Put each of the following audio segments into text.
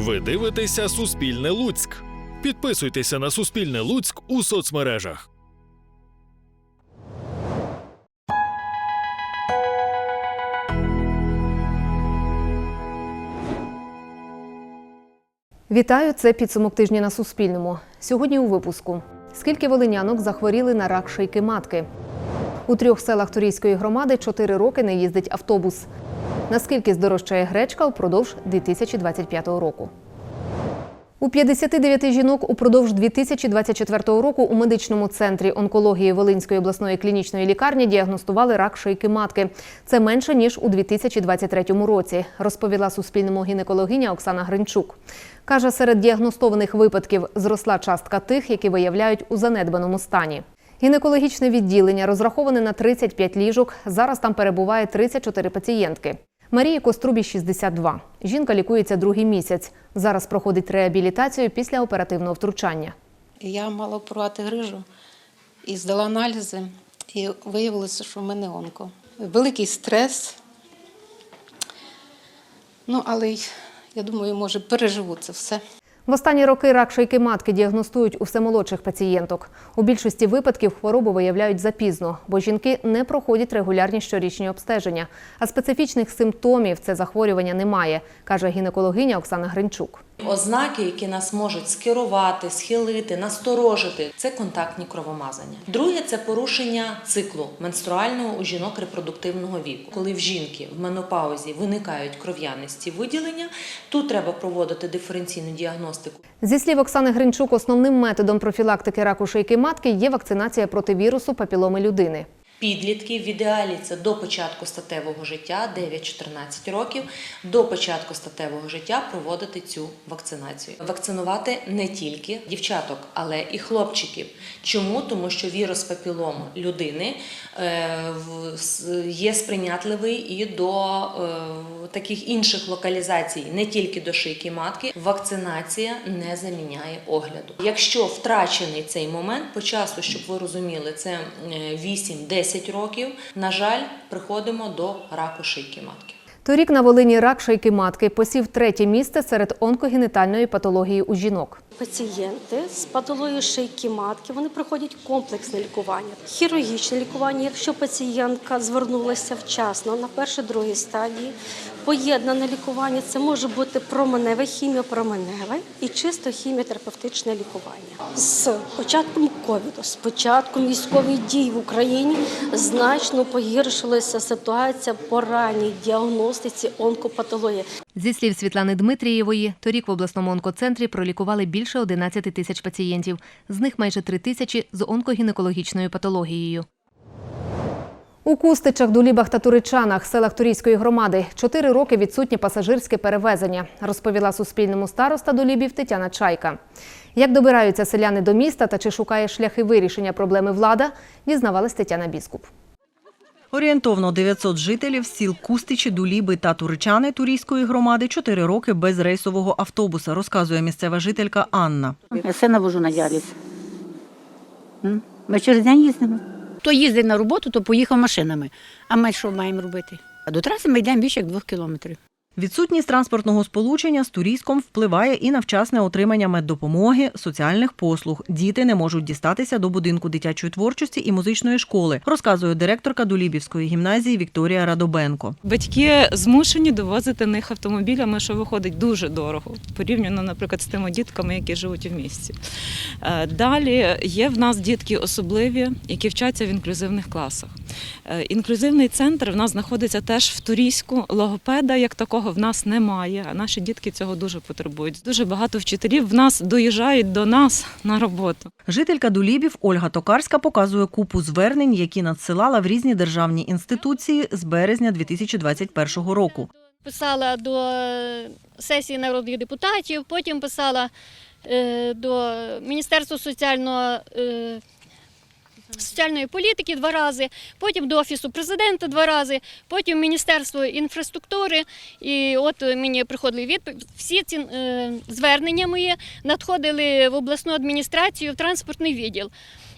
Ви дивитеся Суспільне Луцьк. Підписуйтеся на Суспільне Луцьк у соцмережах. Вітаю, це підсумок тижня на Суспільному. Сьогодні у випуску. Скільки волинянок захворіли на рак шийки матки? У трьох селах Турійської громади чотири роки не їздить автобус. Наскільки здорожчає гречка впродовж 2025 року? У 59 жінок упродовж 2024 року у медичному центрі онкології Волинської обласної клінічної лікарні діагностували рак шийки матки. Це менше ніж у 2023 році, розповіла Суспільному гінекологиня Оксана Гринчук. Каже, серед діагностованих випадків зросла частка тих, які виявляють у занедбаному стані. Гінекологічне відділення розраховане на 35 ліжок. Зараз там перебуває 34 пацієнтки. Марії Кострубі 62. Жінка лікується другий місяць. Зараз проходить реабілітацію після оперативного втручання. Я мала оперувати грижу і здала аналізи, і виявилося, що в мене онко. Великий стрес. Ну, але я думаю, може, переживу це все. В останні роки рак шийки матки діагностують у все молодших пацієнток. У більшості випадків хворобу виявляють запізно, бо жінки не проходять регулярні щорічні обстеження. А специфічних симптомів це захворювання немає, каже гінекологиня Оксана Гринчук. Ознаки, які нас можуть скерувати, схилити, насторожити, це контактні кровомазання. Друге це порушення циклу менструального у жінок репродуктивного віку. Коли в жінки в менопаузі виникають кров'янисті виділення, тут треба проводити диференційну діагностику. Зі слів Оксани Гринчук, основним методом профілактики раку шийки матки є вакцинація проти вірусу папіломи людини підлітків. В ідеалі це до початку статевого життя, 9-14 років, до початку статевого життя проводити цю вакцинацію. Вакцинувати не тільки дівчаток, але і хлопчиків. Чому? Тому що вірус папілом людини е, є сприйнятливий і до е, таких інших локалізацій, не тільки до шийки матки. Вакцинація не заміняє огляду. Якщо втрачений цей момент по часу, щоб ви розуміли, це е, 8-10 10 років, на жаль, приходимо до раку шийки матки. Торік на Волині рак шийки матки посів третє місце серед онкогенітальної патології у жінок. Пацієнти з патологією шийки матки вони проходять комплексне лікування, хірургічне лікування. Якщо пацієнтка звернулася вчасно на першій другій стадії, Поєднане лікування це може бути променеве хіміопроменеве і чисто хіміотерапевтичне лікування. З початком ковіду, з початком військових дій в Україні значно погіршилася ситуація по ранній діагностиці онкопатології. Зі слів Світлани Дмитрієвої, торік в обласному онкоцентрі пролікували більше 11 тисяч пацієнтів. З них майже 3 тисячі з онкогінекологічною патологією. У Кустичах, Дулібах та Туричанах, селах Турійської громади, чотири роки відсутнє пасажирське перевезення, розповіла Суспільному староста Дулібів Тетяна Чайка. Як добираються селяни до міста та чи шукає шляхи вирішення проблеми влада, дізнавалась Тетяна Біскуп. Орієнтовно 900 жителів сіл Кустичі, Дуліби та Туричани Турійської громади чотири роки без рейсового автобуса, розказує місцева жителька Анна. Я сина вожу на діаліз. Ми через день їздимо. Хто їздить на роботу, то поїхав машинами. А ми що маємо робити? А до траси ми йдемо більше як двох кілометрів. Відсутність транспортного сполучення з Турійськом впливає і на вчасне отримання меддопомоги, соціальних послуг. Діти не можуть дістатися до будинку дитячої творчості і музичної школи, розказує директорка Дулібівської гімназії Вікторія Радобенко. Батьки змушені довозити них автомобілями, що виходить дуже дорого, порівняно, наприклад, з тими дітками, які живуть в місті. Е, Далі є в нас дітки особливі, які вчаться в інклюзивних класах. Е, Інклюзивний центр в нас знаходиться теж в Турійську. Логопеда як такого в нас немає, а наші дітки цього дуже потребують. Дуже багато вчителів в нас доїжджають до нас на роботу. Жителька Дулібів Ольга Токарська показує купу звернень, які надсилала в різні державні інституції з березня 2021 року. Писала до е, сесії народних депутатів, потім писала е, до Міністерства соціального. Соціальної політики два рази, потім до Офісу президента два рази, потім Міністерство інфраструктури. І от мені приходили відповідь. Всі ці е, звернення мої надходили в обласну адміністрацію, в транспортний відділ.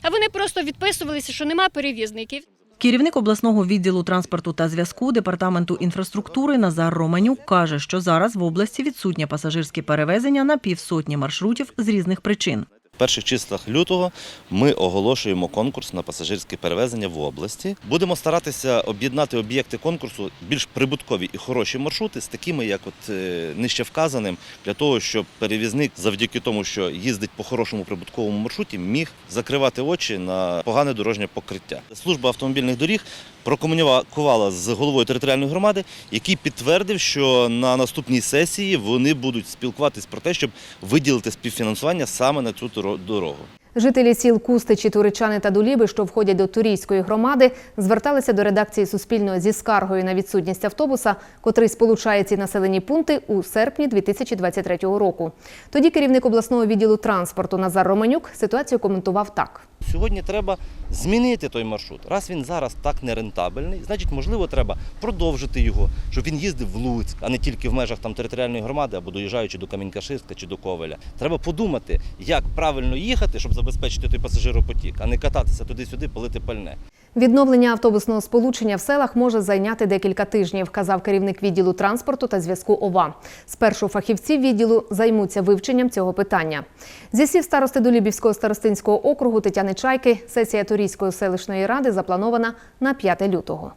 А вони просто відписувалися, що нема перевізників. Керівник обласного відділу транспорту та зв'язку департаменту інфраструктури Назар Романюк каже, що зараз в області відсутнє пасажирське перевезення на півсотні маршрутів з різних причин. Перших числах лютого ми оголошуємо конкурс на пасажирське перевезення в області. Будемо старатися об'єднати об'єкти конкурсу більш прибуткові і хороші маршрути з такими, як от е, нижче вказаним, для того, щоб перевізник, завдяки тому, що їздить по хорошому прибутковому маршруті, міг закривати очі на погане дорожнє покриття. Служба автомобільних доріг прокомунікувала з головою територіальної громади, який підтвердив, що на наступній сесії вони будуть спілкуватись про те, щоб виділити співфінансування саме на цю доро- дорогу. Жителі сіл Кустичі, Туричани та Дуліби, що входять до Турійської громади, зверталися до редакції Суспільного зі скаргою на відсутність автобуса, котрий сполучає ці населені пункти у серпні 2023 року. Тоді керівник обласного відділу транспорту Назар Романюк ситуацію коментував так. Сьогодні треба змінити той маршрут. Раз він зараз так нерентабельний, значить, можливо, треба продовжити його, щоб він їздив в Луцьк, а не тільки в межах там територіальної громади або доїжджаючи до Камінь-Каширська чи до Ковеля. Треба подумати, як правильно їхати, щоб забезпечити той пасажиропотік, а не кататися туди-сюди, палити пальне. Відновлення автобусного сполучення в селах може зайняти декілька тижнів, казав керівник відділу транспорту та зв'язку ОВА. Спершу фахівці відділу займуться вивченням цього питання. Зі слів старости Долюбівського старостинського округу Тетяни Чайки, сесія Турійської селищної ради запланована на 5 лютого.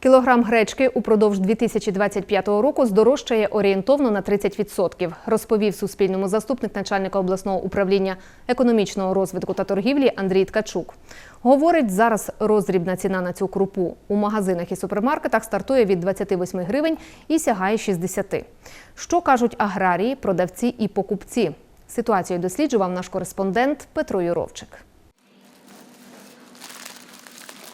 Кілограм гречки упродовж 2025 року здорожчає орієнтовно на 30%, розповів Суспільному заступник начальника обласного управління економічного розвитку та торгівлі Андрій Ткачук. Говорить, зараз роздрібна ціна на цю крупу у магазинах і супермаркетах стартує від 28 гривень і сягає 60. Що кажуть аграрії, продавці і покупці? Ситуацію досліджував наш кореспондент Петро Юровчик.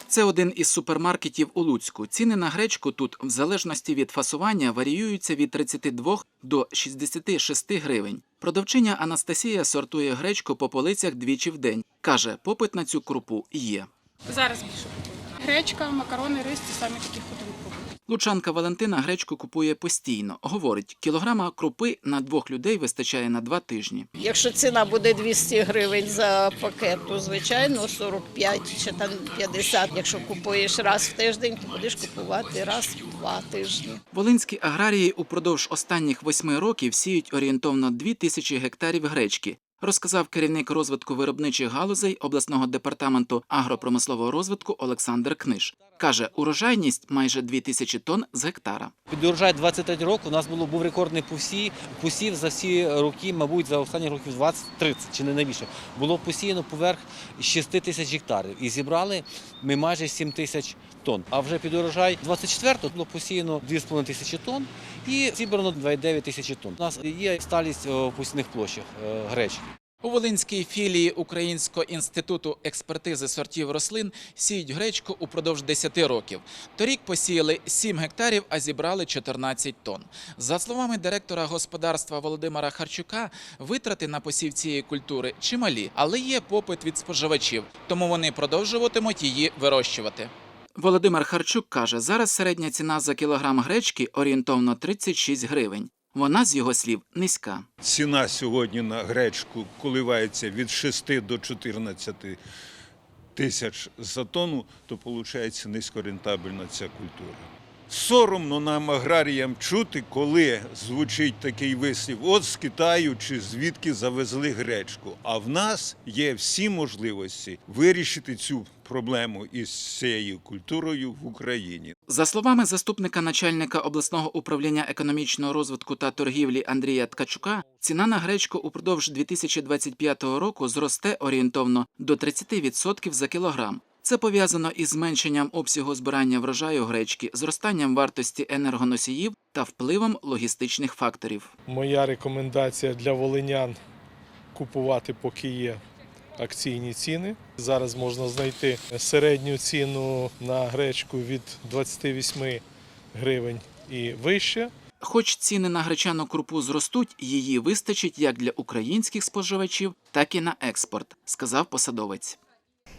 Це один із супермаркетів у Луцьку. Ціни на гречку тут, в залежності від фасування, варіюються від 32 до 66 гривень. Продавчиня Анастасія сортує гречку по полицях двічі в день. Каже, попит на цю крупу є. Зараз більше. Гречка, макарони, рис це самі такі ходові продукти. Лучанка Валентина гречку купує постійно. Говорить, кілограма крупи на двох людей вистачає на два тижні. Якщо ціна буде 200 гривень за пакет, то звичайно 45 чи там 50. Якщо купуєш раз в тиждень, то будеш купувати раз в два тижні. Волинські аграрії упродовж останніх восьми років сіють орієнтовно дві тисячі гектарів гречки. Розказав керівник розвитку виробничих галузей обласного департаменту агропромислового розвитку Олександр Книж. Каже, урожайність майже 2 тисячі тонн з гектара. Під урожай 23 року у нас було був рекордний посів, посів за всі роки, мабуть, за останні років 20-30 чи не найбільше. Було посіяно поверх 6 тисяч гектарів і зібрали ми майже 7 тисяч тонн. А вже під урожай 24-го було посіяно 2,5 тисячі тонн і зібрано 2,9 тисячі тонн. У нас є сталість в посівних площах е, гречки. У Волинській філії Українського інституту експертизи сортів рослин сіють гречку упродовж 10 років. Торік посіяли 7 гектарів, а зібрали 14 тонн. За словами директора господарства Володимира Харчука, витрати на посів цієї культури чималі, але є попит від споживачів, тому вони продовжуватимуть її вирощувати. Володимир Харчук каже, зараз середня ціна за кілограм гречки орієнтовно 36 гривень. Вона, з його слів, низька. Ціна сьогодні на гречку коливається від 6 до 14 тисяч за тонну, то виходить низькорентабельна ця культура. Соромно нам, аграріям, чути, коли звучить такий вислів, от з Китаю чи звідки завезли гречку. А в нас є всі можливості вирішити цю проблему із цією культурою в Україні. За словами заступника начальника обласного управління економічного розвитку та торгівлі Андрія Ткачука, ціна на гречку упродовж 2025 року зросте орієнтовно до 30% за кілограм. Це пов'язано із зменшенням обсягу збирання врожаю гречки, зростанням вартості енергоносіїв та впливом логістичних факторів. Моя рекомендація для волинян купувати, поки є акційні ціни. Зараз можна знайти середню ціну на гречку від 28 гривень і вище. Хоч ціни на гречану крупу зростуть, її вистачить як для українських споживачів, так і на експорт, сказав посадовець.